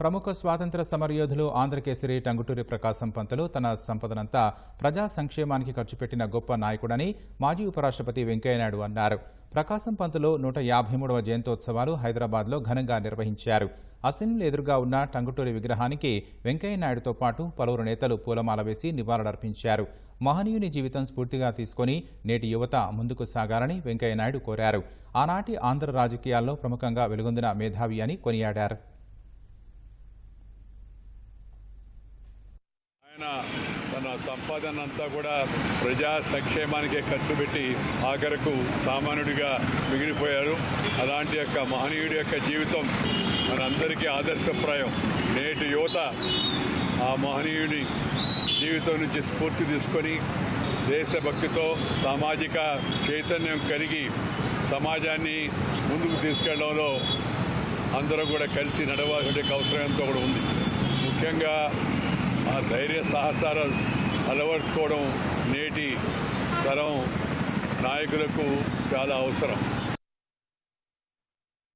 ప్రముఖ స్వాతంత్ర సమరయోధులు ఆంధ్రకేసరి టంగుటూరి ప్రకాశం పంతులు తన సంపదనంతా ప్రజా సంక్షేమానికి ఖర్చు పెట్టిన గొప్ప నాయకుడని మాజీ ఉపరాష్ట్రపతి వెంకయ్యనాయుడు అన్నారు. ప్రకాశం పంతులు నూట యాభై మూడవ జయంతోత్సవాలు హైదరాబాద్లో ఘనంగా నిర్వహించారు. అసెంబ్లీ ఎదురుగా ఉన్న టంగుటూరి విగ్రహానికి వెంకయ్యనాయుడుతో పాటు పలువురు నేతలు పూలమాల వేసి నివాళులర్పించారు. మహనీయుని జీవితం స్ఫూర్తిగా తీసుకొని నేటి యువత ముందుకు సాగాలని వెంకయ్యనాయుడు కోరారు. ఆనాటి ఆంధ్ర రాజకీయాల్లో ప్రముఖంగా వెలుగొందిన మేధావి అని కొనియాడారు. ఆయన తన సంపాదన అంతా కూడా ప్రజా సంక్షేమానికే ఖర్చు పెట్టి ఆఖరకు సామాన్యుడిగా మిగిలిపోయారు. అలాంటి యొక్క మహనీయుడి యొక్క జీవితం మనందరికీ ఆదర్శప్రాయం. నేటి యువత ఆ మహనీయుడి జీవితం నుంచి స్ఫూర్తి తీసుకొని దేశభక్తితో సామాజిక చైతన్యం కలిగి సమాజాన్ని ముందుకు తీసుకెళ్ళడంలో అందరూ కూడా కలిసి నడవాల్సిన అవసరం ఎంతో కూడా ఉంది. ముఖ్యంగా ఆ ధైర్య సాహసాలు అలవర్చుకోవడం నేటి తరం నాయకులకు చాలా అవసరం.